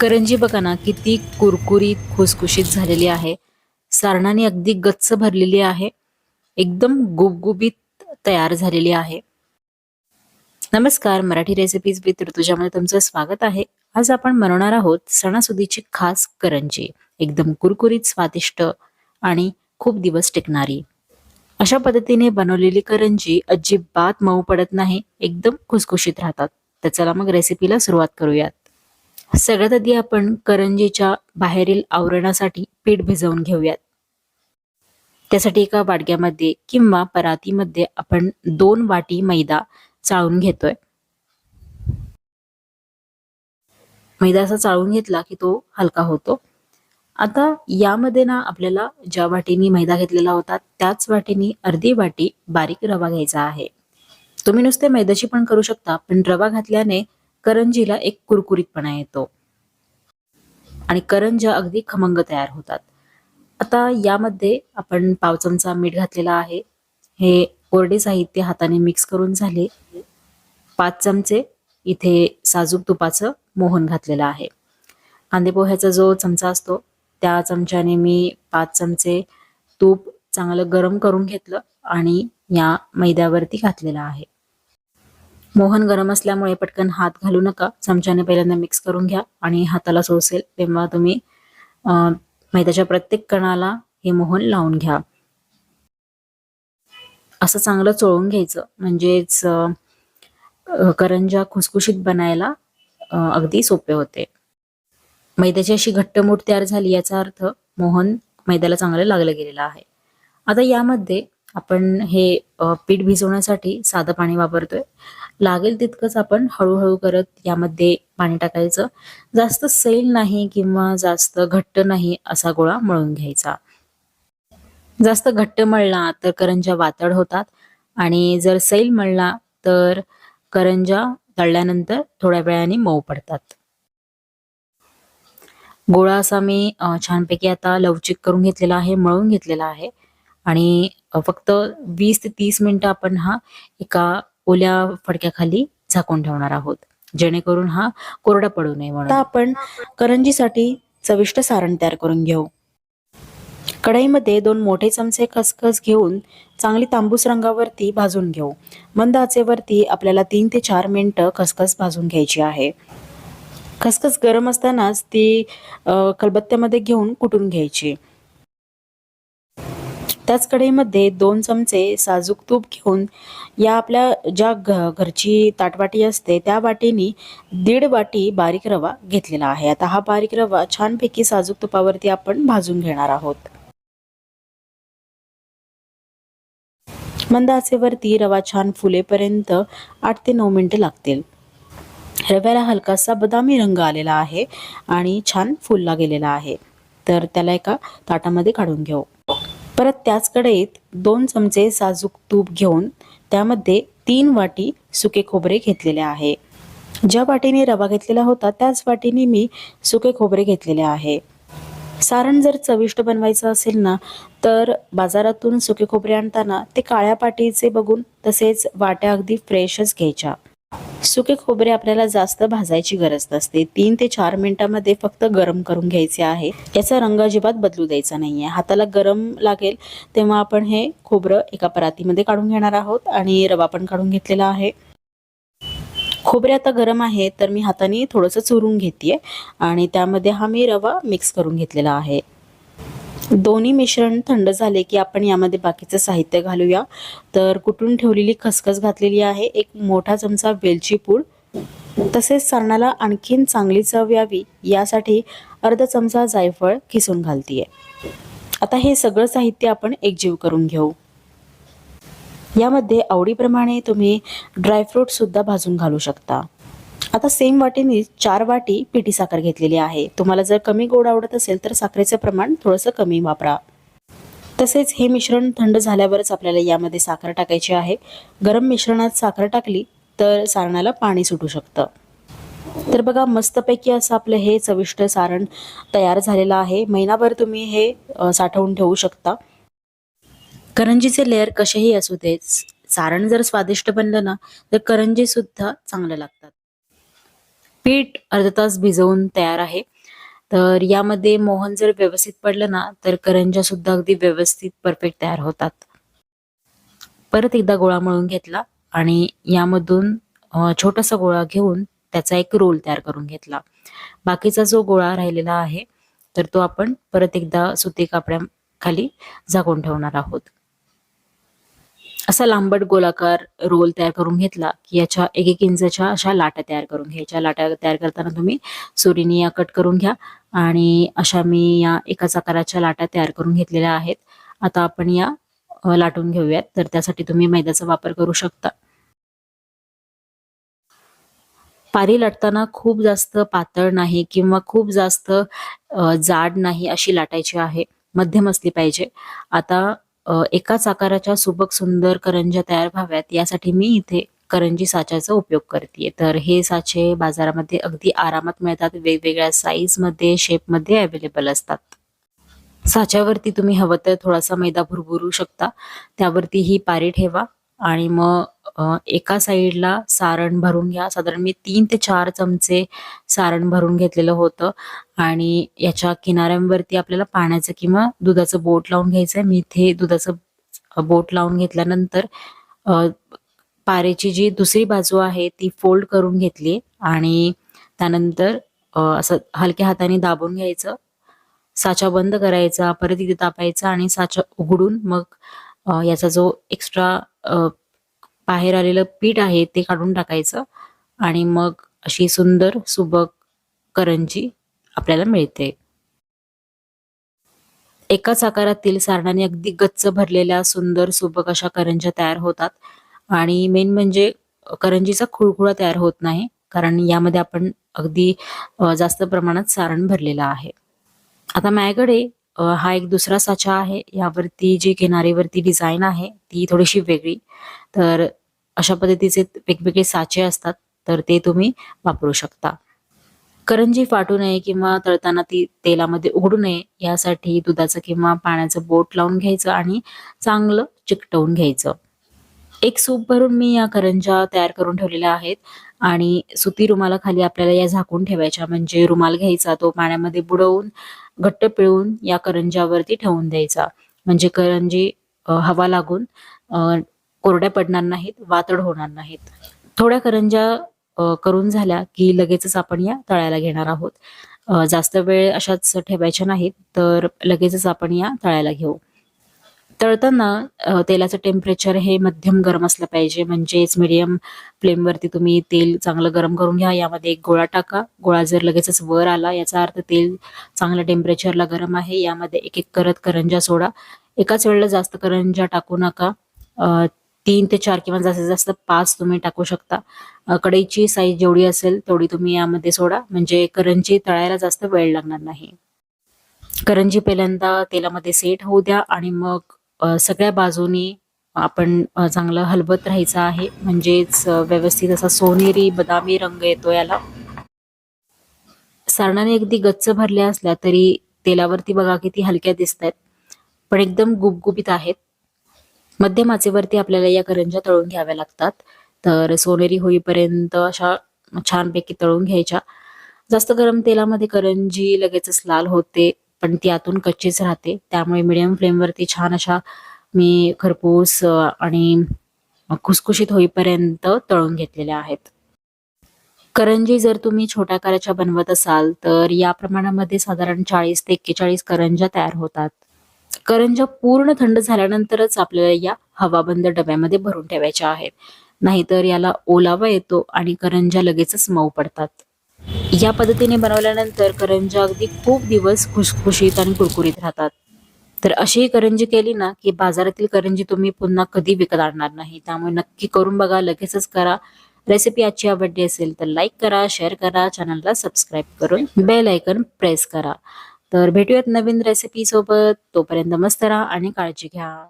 करंजी बघा ना किती कुरकुरीत खुसखुशीत झालेली आहे. सारणाने अगदी गच्च भरलेली आहे. एकदम गुबगुबीत तयार झालेली आहे. नमस्कार मराठी रेसिपीज विथ ऋतुजामध्ये तुमचं स्वागत आहे. आज आपण बनवणार आहोत सणासुदीची खास करंजी. एकदम कुरकुरीत स्वादिष्ट आणि खूप दिवस टिकणारी. अशा पद्धतीने बनवलेली करंजी अजिबात मऊ पडत नाही एकदम खुसखुशीत राहतात. तर चला मग रेसिपीला सुरुवात करूयात. सगळ्यात आधी आपण करंजीच्या बाहेरील आवरणासाठी पीठ भिजवून घेऊयात. त्यासाठी एका वाडग्यामध्ये किंवा परातीमध्ये आपण दोन वाटी मैदा चाळून घेतोय. मैदा असा चाळून घेतला की तो हलका होतो. आता यामध्ये ना आपल्याला ज्या वाटीने मैदा घेतलेला होता त्याच वाटीने अर्धी वाटी बारीक रवा घ्यायचा आहे. तुम्ही नुसते मैद्याची पण करू शकता पण रवा घातल्याने करंजीला एक कुरकुरीतपणा येतो. आणि करंजा अगदी खमंग तयार होतात. आता यामध्ये आपण पाव चमचा मीठ घातलेला आहे. हे कोरडे साहित्य हाताने मिक्स करून झाले. पाच चमचे इथे साजूक तुपाचं मोहन घातलेलं आहे. कांदे पोह्याचा जो चमचा असतो त्या चमच्याने मी पाच चमचे तूप चांगलं गरम करून घेतलं आणि या मैद्यावरती घातलेलं आहे. मोहन गरम असल्यामुळे पटकन हात घालू नका. चमच्याने पहिल्यांदा मिक्स करून घ्या आणि हाताला सोसेल. तेव्हा तुम्ही अं, मैद्याच्या प्रत्येक कणाला हे मोहन लावून घ्या. असं चांगलं चोळून घ्यायचं. म्हणजेच करंजा खुसखुशीत बनायला अगदी सोपे होते. मैद्याची अशी घट्टमूठ तयार झाली याचा अर्थ मोहन मैद्याला चांगलं लागलं गेलेलं आहे. आता यामध्ये आपण हे पीठ भिजवण्यासाठी साधं पाणी वापरतोय. लागेल तितकंच आपण हळूहळू करत यामध्ये पाणी टाकायचं. जास्त सैल नाही किंवा जास्त घट्ट नाही असा गोळा मळून घ्यायचा. जास्त घट्ट मळला तर करंजा वातड होतात आणि जर सैल मळला तर करंजा तळल्यानंतर थोड्या वेळाने मऊ पडतात. गोळा असा मी छानपैकी आता लवचिक करून घेतलेला आहे मळून घेतलेला आहे आणि फक्त वीस ते तीस मिनिटं आपण हा एका ओल्या फडक्याखाली झाकून ठेवणार आहोत. जेणेकरून हा कोरडा पडू नये म्हणून. आपण करंजीसाठी चविष्ट सारण तयार करून घेऊ. कढईमध्ये दोन मोठे चमचे खसखस घेऊन चांगली तांबूस रंगावरती भाजून घेऊ. मंद आचेवरती आपल्याला तीन ते चार मिनटं खसखस भाजून घ्यायची आहे. खसखस गरम असतानाच ती कलबत्त्यामध्ये घेऊन कुटून घ्यायची. त्याच कढईमध्ये दोन चमचे साजूक तूप घेऊन या आपल्या ज्या घ घरची ताटवाटी असते त्या वाटीने दीड वाटी बारीक रवा घेतलेला आहे. आता हा बारीक रवा छानपैकी साजूक तुपावरती आपण भाजून घेणार आहोत. मंद आचेवरती रवा छान फुलेपर्यंत आठ ते नऊ मिनिटं लागतील. रव्याला हलकासा बदामी रंग आलेला आहे आणि छान फुलला गेलेला आहे. तर त्याला एका ताटामध्ये काढून घेऊ. परत त्याच कढईत दोन चमचे साजूक तूप घेऊन त्यामध्ये तीन वाटी सुके खोबरे घेतलेले आहे. ज्या वाटीने रवा घेतलेला होता त्याच वाटीने मी सुके खोबरे घेतलेले आहे. सारण जर चविष्ट बनवायचं असेल ना तर बाजारातून सुके खोबरे आणताना ते काळ्या पाटीचे बघून तसेच वाट्या अगदी फ्रेशच घ्यायच्या. सुके खोबरे आपल्याला जास्त भाजायची गरज नसते. तीन ते चार मिनिटामध्ये फक्त गरम करून घ्यायचे आहे. याचा रंग अजिबात बदलू द्यायचा नाही आहे हाताला गरम लागेल तेव्हा आपण हे खोबरं एका परातीमध्ये काढून घेणार आहोत आणि रवा पण काढून घेतलेला आहे. खोबरे आता गरम आहे तर मी हाताने थोडंसं चुरून घेते आणि त्यामध्ये हा मी रवा मिक्स करून घेतलेला आहे. दोन्ही मिश्रण थंड झाले की आपण यामध्ये बाकीचं साहित्य घालूया. तर कुटून ठेवलेली खसखस घातलेली आहे? एक मोठा चमचा वेलची पूड. तसेच सारणाला आणखीन चांगली चव यावी यासाठी अर्धा चमचा जायफळ किसून घालतीये. आता हे सगळं साहित्य आपण एकजीव करून घेऊ. यामध्ये आवडीप्रमाणे तुम्ही ड्रायफ्रूट सुद्धा भाजून घालू शकता. आता सेम वाटीने चार वाटी पिठी साखर घेतलेली आहे. तुम्हाला जर कमी गोड आवडत असेल तर साखरेचं प्रमाण थोडंसं कमी वापरा. तसेच हे मिश्रण थंड झाल्यावरच आपल्याला यामध्ये साखर टाकायची आहे. गरम मिश्रणात साखर टाकली तर सारणाला पाणी सुटू शकतं. तर बघा मस्तपैकी असं आपलं हे चविष्ट सारण तयार झालेलं आहे. महिनाभर तुम्ही हे साठवून ठेवू शकता. करंजीचे लेअर कसेही असू देत सारण जर स्वादिष्ट बनलं ना तर करंजी सुद्धा चांगलं लागतात. पीठ अर्धा तास भिजवून तयार आहे. तर यामध्ये मोहन जर व्यवस्थित पडलं ना तर करंजा सुद्धा अगदी व्यवस्थित परफेक्ट तयार होतात. परत एकदा गोळा मळून घेतला आणि यामधून छोटासा गोळा घेऊन त्याचा एक रोल तयार करून घेतला. बाकीचा जो गोळा राहिलेला आहे तर तो आपण परत एकदा सुती कापड्याखाली झाकून ठेवणार आहोत. असा लांबट गोलाकार रोल तयार करून घेतला की याच्या एक एक इंचाच्या अशा लाटा तयार करून घ्यायच्या. लाटा तयार करताना तुम्ही सुरीने या कट करून घ्या आणि अशा मी या एकाच आकाराच्या लाटा तयार करून घेतलेल्या आहेत. आता आपण या लाटून घेऊयात. तर त्यासाठी तुम्ही मैद्याचा वापर करू शकता. पारी लाटताना खूप जास्त पातळ नाही किंवा खूप जास्त जाड नाही अशी लाटायची आहे. मध्यम असली पाहिजे. आता एकाच आकाराच्या सुबक सुंदर करंज्या तयार व्हाव्यात यासाठी मी इथे करंजी साच्याचा उपयोग करते तर हे साचे बाजारामध्ये अगदी आरामात मिळतात वेगवेगळ्या साईजमध्ये शेपमध्ये अवेलेबल असतात. साच्यावरती तुम्ही हवं तर थोडासा मैदा भुरभुरू शकता. त्यावरती ही पारी ठेवा. आणि मग एका साईडला सारण भरून घ्या. साधारण मी तीन ते चार चमचे सारण भरून घेतलेलं होतं आणि याच्या किनाऱ्यांवरती आपल्याला पाण्याचं किंवा दुधाचं बोट लावून घ्यायचंय. मी इथे दुधाचं बोट लावून घेतल्यानंतर पारेची जी दुसरी बाजू आहे ती फोल्ड करून घेतली आणि त्यानंतर असं हलक्या हाताने दाबून घ्यायचं. साचा बंद करायचा परत इथे तापायचा आणि साचा उघडून मग याचा जो एक्स्ट्रा बाहेर आलेलं पीठ आहे ते काढून टाकायचं आणि मग अशी सुंदर सुबक करंजी आपल्याला मिळते. एकाच आकारातील सारणाने अगदी गच्च भरलेल्या सुंदर सुबक अशा करंज्या तयार होतात आणि मेन म्हणजे करंजीचा खुळखुळा तयार होत नाही कारण यामध्ये आपण अगदी जास्त प्रमाणात सारण भरलेलं आहे. आता माझ्याकडे हा एक दुसरा साचा आहे. यावरती जी किनारीवरती डिझाईन आहे ती थोडीशी वेगळी. तर अशा पद्धतीचे वेगवेगळे साचे असतात तर ते तुम्ही वापरू शकता. करंजी फाटू नये किंवा तळताना ती तेलामध्ये उघडू नये यासाठी दुधाचं किंवा पाण्याचं बोट लावून घ्यायचं आणि चांगलं चिकटवून घ्यायचं. एक सूप भरून मी या करंजा तयार करून ठेवलेल्या आहेत आणि सुती रुमाला खाली आपल्याला या झाकून ठेवायच्या म्हणजे रुमाल घ्यायचा तो पाण्यामध्ये बुडवून घट्ट पिळून या करंज्यावरती ठेवून द्यायचा. म्हणजे करंजी हवा लागून कोरड्या पडणार नाहीत वातड होणार नाहीत. थोड्या करंज्या करून झाल्या की लगेचच आपण या तळायला घेणार आहोत. जास्त वेळ अशाच ठेवायच्या नाहीत तर लगेचच आपण या तळायला घेऊ. तळताना तेलाचं टेम्परेचर हे मध्यम गरम असलं पाहिजे. म्हणजेच मिडियम फ्लेमवरती तुम्ही तेल चांगलं गरम करून घ्या. यामध्ये एक गोळा टाका. गोळा जर लगेचच वर आला याचा अर्थ तेल चांगल्या टेम्परेचरला गरम आहे. यामध्ये एक एक करत करंजा सोडा. एकाच वेळेला जास्त करंजा टाकू नका. तीन ते चार किंवा जास्तीत जास्त पाच तुम्ही टाकू शकता. कढईची साईज जेवढी असेल तेवढी तुम्ही यामध्ये सोडा. म्हणजे करंजी तळायला जास्त वेळ लागणार नाही. करंजी पहिल्यांदा तेलामध्ये सेट होऊ द्या आणि मग सगळ्या बाजूनी आपण चांगलं हलवत राहायचं आहे. म्हणजेच व्यवस्थित असा सोनेरी बदामी रंग येतो याला. सारणाने अगदी गच्च भरल्या असल्या तरी तेलावरती बघा किती हलक्या दिसत आहेत पण एकदम गुबगुबीत आहेत. मध्यम आचेवरती आपल्याला या करंज्या तळून घ्याव्या लागतात. तर सोनेरी होईपर्यंत अशा छानपैकी तळून घ्यायच्या. जास्त गरम तेलामध्ये करंजी लगेचच लाल होते. पण ती आतून कच्चीच राहते. त्यामुळे मिडियम फ्लेमवरती छान अशा मी खरपूस आणि खुसखुशीत होईपर्यंत तळून घेतलेल्या आहेत. करंजी जर तुम्ही छोट्या आकाराच्या बनवत असाल तर या प्रमाणामध्ये साधारण चाळीस ते एक्केचाळीस करंजा तयार होतात. करंज्या पूर्ण थंड झाल्यानंतरच आपल्याला या हवाबंद डब्यामध्ये भरून ठेवायच्या आहेत. नाहीतर याला ओलावा येतो आणि करंज्या लगेचच मऊ पडतात. या पद्धतीने बनवल्यानंतर करंजा अगदी खूप दिवस खुशखुशीत आणि कुरकुरीत राहतात. तर अशी करंजी केली ना की बाजारातील करंजी तुम्ही पुन्हा कधी विकत आणणार नाही. त्यामुळे नक्की करून बघा लगेचच करा. रेसिपी आजची आवडली असेल तर लाईक करा शेअर करा चॅनलला सबस्क्राईब करून बेल आयकन प्रेस करा. तर भेटूयात नवीन रेसिपी सोबत. तोपर्यंत मस्त राहा आणि काळजी घ्या.